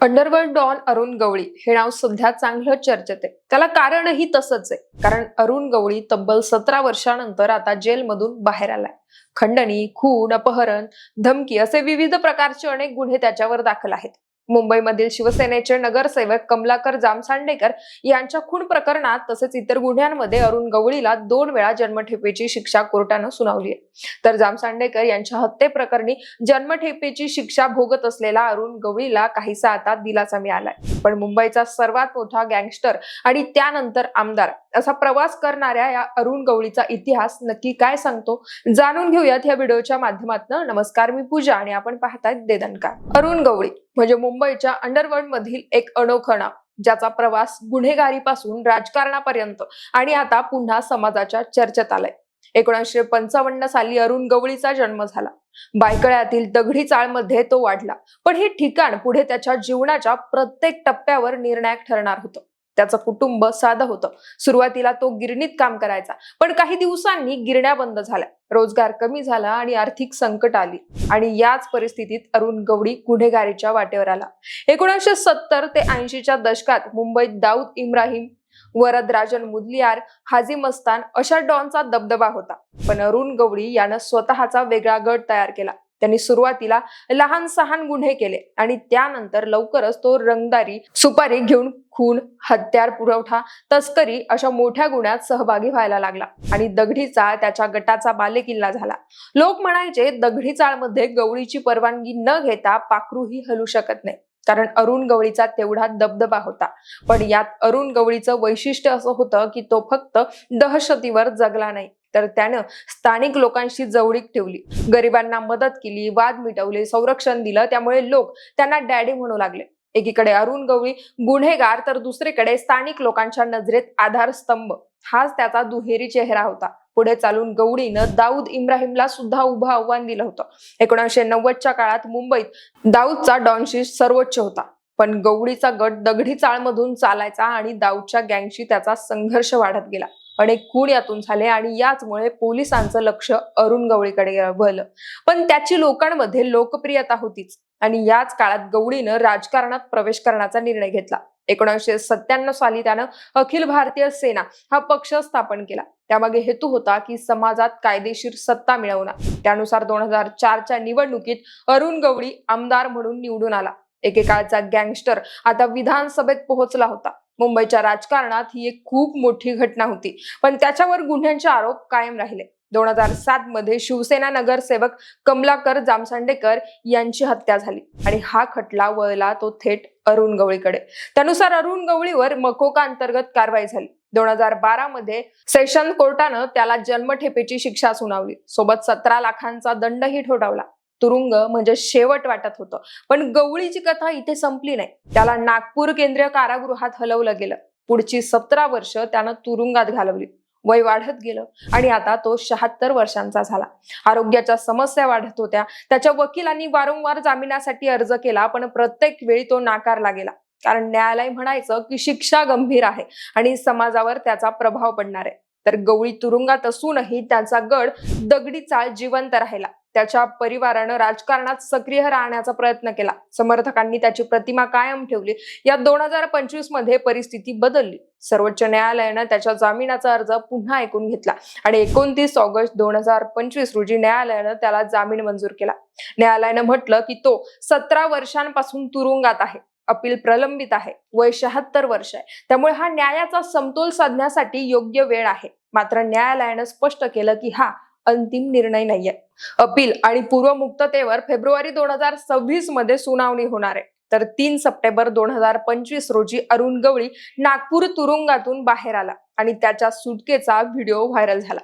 Underworld don Arun गवळी हे नाव सध्या चांगलं चर्चेत आहे. त्याला कारणही तसंच आहे. कारण अरुण गवळी तब्बल सतरा वर्षानंतर आता जेलमधून बाहेर आलाय. खंडणी खून अपहरण धमकी असे विविध प्रकारचे अनेक गुन्हे त्याच्यावर दाखल आहेत. मुंबईमधील शिवसेनेचे नगरसेवक कमलाकर जामसांडेकर यांच्या खून प्रकरणात तसेच इतर गुन्ह्यांमध्ये अरुण गवळीला दोन वेळा जन्मठेपेची शिक्षा कोर्टानं सुनावली आहे. तर जामसांडेकर यांच्या हत्येप्रकरणी जन्मठेपेची शिक्षा भोगत असलेला अरुण गवळीला काहीसा आता दिलासा मिळालाय. पण मुंबईचा सर्वात मोठा गँगस्टर आणि त्यानंतर आमदार. असा प्रवास करणाऱ्या या अरुण गवळीचा इतिहास नक्की काय सांगतो? जाणून घेऊयात या व्हिडिओच्या माध्यमातून. नमस्कार मी पूजा आणि आपण पाहतायत देदनकार अरुण गवळी म्हणजे मुंबईच्या अंडरवर्ल्ड मधील एक अनोखं नाव ज्याचा प्रवास गुन्हेगारीपासून राजकारणापर्यंत आणि आता पुन्हा समाजाच्या चर्चेत आलाय. एकोणीसशे पंचावन्न साली अरुण गवळीचा जन्म झाला. बायकळ्यातील दगडी चाळमध्ये तो वाढला. पण हे ठिकाण पुढे त्याच्या जीवनाच्या प्रत्येक टप्प्यावर निर्णायक ठरणार होतं. त्याचं कुटुंब साधं होतं. सुरुवातीला तो गिरणीत काम करायचा. पण काही दिवसांनी गिरण्या बंद झाल्या. रोजगार कमी झाला आणि आर्थिक संकट आली. आणि याच परिस्थितीत अरुण गवडी गुन्हेगारीच्या वाटेवर आला. एकोणीसशे सत्तर ते ऐंशीच्या दशकात मुंबईत दाऊद इब्राहिम वरदराजन मुदलियार हाजी मस्तान अशा डॉनचा दबदबा होता. पण अरुण गवळी यानं स्वतःचा वेगळा गट तयार केला. त्यांनी सुरुवातीला लहान सहान गुन्हे केले आणि त्यानंतर लवकरच तो रंगदारी सुपारी घेऊन खून हत्यार पुरवठा तस्करी अशा मोठ्या गुन्ह्यात सहभागी व्हायला लागला आणि दगडीचा त्याच्या गटाचा बालेकिल्ला झाला. लोक म्हणायचे दगडी चाळमध्ये गवळीची परवानगी न घेता पाखरूही हलू शकत नाही. कारण अरुण गवळीचा तेवढा दबदबा होता. पण यात अरुण गवळीचं वैशिष्ट्य असं होतं की तो फक्त दहशतीवर जगला नाही. तर त्यानं स्थानिक लोकांशी जवळीक ठेवली. गरिबांना मदत केली वाद मिटवले संरक्षण दिलं. त्यामुळे लोक त्यांना डॅडी म्हणू लागले. एकीकडे अरुण गवळी गुन्हेगार तर दुसरीकडे स्थानिक लोकांच्या नजरेत आधारस्तंभ. हाच त्याचा दुहेरी चेहरा होता. पुढे चालून गौडीनं दाऊद इब्राहिमला सुद्धा उभं आव्हान दिलं होतं. एकोणीसशे नव्वदच्या काळात मुंबईत दाऊदचा डॉनशी सर्वोच्च होता. पण गौडीचा गट दगडी चाळमधून चालायचा आणि दाऊदच्या गँगशी त्याचा संघर्ष वाढत गेला. अनेक खून यातून झाले आणि याचमुळे पोलिसांचं लक्ष अरुण गवळीकडे वळलं. पण त्याची लोकांमध्ये लोकप्रियता होतीच. आणि याच काळात गवळीनं राजकारणात प्रवेश करण्याचा निर्णय घेतला. एकोणीसशे सत्त्याण्णव साली त्यानं अखिल भारतीय सेना हा पक्ष स्थापन केला. त्यामागे हेतू होता की समाजात कायदेशीर सत्ता मिळवणं त्यानुसार दोन हजार चारच्या निवडणुकीत अरुण गवळी आमदार म्हणून निवडून आला. एकेकाळचा गँगस्टर आता विधानसभेत पोहोचला होता. मुंबईच्या राजकारणात ही एक खूप मोठी घटना होती. पण त्याच्यावर गुन्ह्यांचे आरोप कायम राहिले. दोन हजार सात मध्ये शिवसेना नगरसेवक कमलाकर जामसांडेकर यांची हत्या झाली. आणि हा खटला वळला तो थेट अरुण गवळीकडे. त्यानुसार अरुण गवळीवर मकोका अंतर्गत कारवाई झाली. दोन हजार बारा मध्ये सेशन कोर्टानं त्याला जन्मठेपेची शिक्षा सुनावली. सोबत सतरा लाखांचा दंडही ठोठावला. तुरुंग म्हणजे शेवट वाटत होतं. पण गवळीची कथा इथे संपली नाही. त्याला नागपूर केंद्रीय कारागृहात हलवलं गेलं. पुढची सतरा वर्ष त्यानं तुरुंगात घालवली. वय वाढत गेलं. आणि आता तो शहात्तर वर्षांचा झाला. आरोग्याच्या समस्या वाढत होत्या. त्याच्या वकिलांनी वारंवार जामिनासाठी अर्ज केला पण प्रत्येक वेळी तो नाकारला गेला. कारण न्यायालय म्हणायचं की शिक्षा गंभीर आहे आणि समाजावर त्याचा प्रभाव पडणार आहे. तर गवळी तुरुंगात असूनही त्यांचा गड दगडी चाळ जिवंत राहिला. त्याच्या परिवारानं राजकारणात सक्रिय राहण्याचा प्रयत्न केला. समर्थकांनी त्याची प्रतिमा कायम ठेवली. या दोन हजार पंचवीसमध्ये परिस्थिती बदलली. सर्वोच्च न्यायालयानं त्याच्या जामिनाचा अर्ज पुन्हा ऐकून घेतला आणि एकोणतीस ऑगस्ट दोन हजार पंचवीस रोजी न्यायालयानं त्याला जामीन मंजूर केला. न्यायालयानं म्हटलं की तो सतरा वर्षांपासून तुरुंगात आहे. अपील प्रलंबित आहे. वय शहात्तर वर्ष आहे. त्यामुळे हा न्यायाचा समतोल साधण्यासाठी योग्य वेळ आहे. मात्र न्यायालयानं स्पष्ट केलं की हा अंतिम निर्णय नाहीये. अपील आणि पूर्वमुक्ततेवर फेब्रुवारी दोन हजार सव्वीसमध्ये सुनावणी होणार आहे. तर तीन सप्टेंबर दोन हजार पंचवीस रोजी अरुण गवळी नागपूर तुरुंगातून बाहेर आला आणि त्याच्या सुटकेचा व्हिडिओ व्हायरल झाला.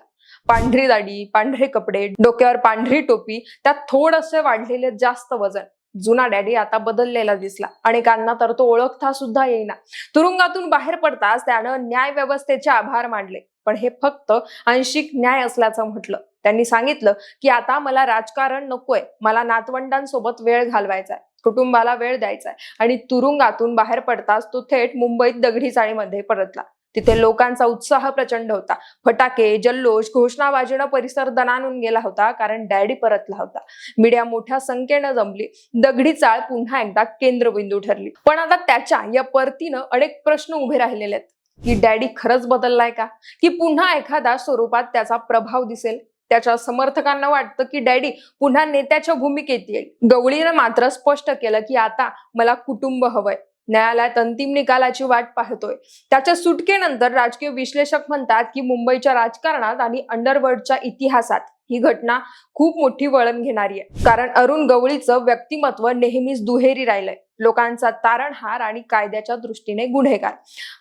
पांढरी दाढी पांढरे कपडे डोक्यावर पांढरी टोपी त्यात थोडसे वाढलेले जास्त वजन. जुना डॅडी आता बदललेला दिसला अनेकांना तर तो ओळखता सुद्धा येईना. तुरुंगातून बाहेर पडताच त्यानं न्याय व्यवस्थेचे आभार मानले. पण हे फक्त आंशिक न्याय असल्याचं म्हटलं. त्यांनी सांगितलं की आता मला राजकारण नकोय. मला नातवंडांसोबत वेळ घालवायचा आहे कुटुंबाला वेळ द्यायचा आहे आणि तुरुंगातून बाहेर पडताच तो थेट मुंबईत दगडी चाळीमध्ये परतला. तिथे लोकांचा उत्साह प्रचंड होता. फटाके जल्लोष घोषणाबाजीनं परिसर दणानून गेला होता कारण डॅडी परतला होता. मीडिया मोठ्या संख्येनं जमली. दगडी चाळ पुन्हा एकदा केंद्रबिंदू ठरली. पण आता त्याच्या या परतीनं अनेक प्रश्न उभे राहिलेले आहेत. की डॅडी खरंच बदललाय का? की पुन्हा एखाद्या स्वरूपात त्याचा प्रभाव दिसेल? त्याच्या समर्थकांना वाटतं की डॅडी पुन्हा नेत्याच्या भूमिकेत येईल. गवळीनं मात्र स्पष्ट केलं की आता मला कुटुंब हवंय. न्यायालयात अंतिम निकालाची वाट पाहतोय. त्याच्या सुटकेनंतर राजकीय विश्लेषक म्हणतात की मुंबईच्या राजकारणात आणि अंडरवर्ल्डच्या इतिहासात ही घटना खूप मोठी वळण घेणारी आहे. कारण अरुण गवळीचं व्यक्तिमत्व नेहमीच दुहेरी राहिलंय. लोकांचा तारणहार आणि कायद्याच्या दृष्टीने गुन्हेगार.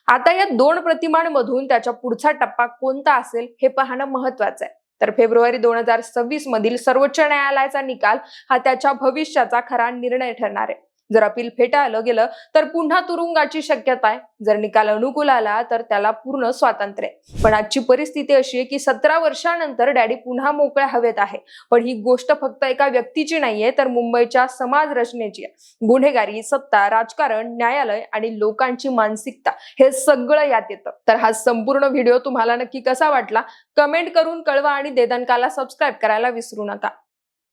आता या दोन प्रतिमांमधून त्याच्या पुढचा टप्पा कोणता असेल हे पाहणं महत्वाचं आहे. तर फेब्रुवारी दोन हजार सव्वीस मधील सर्वोच्च न्यायालयाचा निकाल हा त्याच्या भविष्याचा खरा निर्णय ठरणार आहे. जर अपील फेटाळलं गेलं तर पुन्हा तुरुंगाची शक्यता आहे. जर निकाल अनुकूल आला तर त्याला पूर्ण स्वातंत्र्य पण आजची परिस्थिती अशी आहे की सतरा वर्षानंतर डॅडी पुन्हा मोकळ्या हवेत आहे. पण ही गोष्ट फक्त एका व्यक्तीची नाहीये तर मुंबईच्या समाज रचनेची आहे. गुन्हेगारी सत्ता राजकारण न्यायालय आणि लोकांची मानसिकता हे सगळं यात येतं. तर हा संपूर्ण व्हिडिओ तुम्हाला नक्की कसा वाटला? कमेंट करून कळवा आणि देदनकाला सबस्क्राईब करायला विसरू नका.